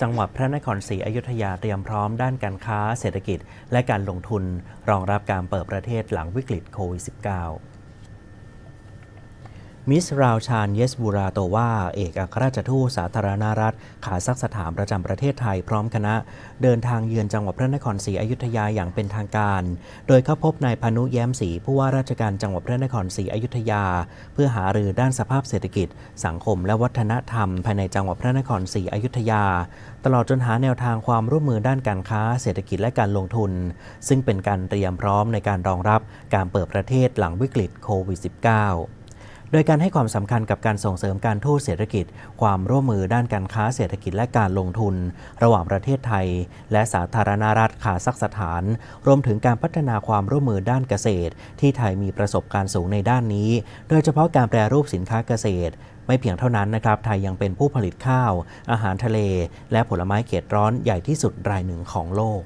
จังหวัดพระนครศรีอยุธยาเตรียมพร้อมด้านการค้าเศรษฐกิจ และการลงทุน รองรับการเปิดประเทศหลังวิกฤตโควิด -19 มิสราวชานเยสบูราโตวาเอกอัครราชทูตสาธารณรัฐขาซักสถานประจำประเทศไทยพร้อมคณะ เดินทางเยือนจังหวัดพระนครศรีอยุธยาอย่างเป็นทางการ โดยเข้าพบนายพานุแย้มศรีผู้ว่าราชการจังหวัดพระนครศรีอยุธยา เพื่อหารือด้านสภาพเศรษฐกิจ สังคมและวัฒนธรรม ภายในจังหวัดพระนครศรีอยุธยา ตลอดจนหาแนวทางความร่วมมือด้านการค้า เศรษฐกิจและการลงทุน ซึ่งเป็นการเตรียมพร้อมในการรองรับการเปิดประเทศหลังวิกฤตโควิด -19 โดยการให้ความสำคัญกับการส่งเสริมการทูตเศรษฐกิจ ความร่วมมือด้านการค้าเศรษฐกิจและการลงทุน ระหว่างประเทศไทย และสาธารณรัฐคาซักสถาน รวมถึงการพัฒนาความร่วมมือด้านเกษตร ที่ไทยมีประสบการณ์สูงในด้านนี้ โดยเฉพาะการแปรรูปสินค้าเกษตรไม่เพียงเท่านั้นนะครับ ไทยยังเป็นผู้ผลิตข้าว อาหารทะเล และผลไม้เขตร้อนใหญ่ที่สุดรายหนึ่งของโลก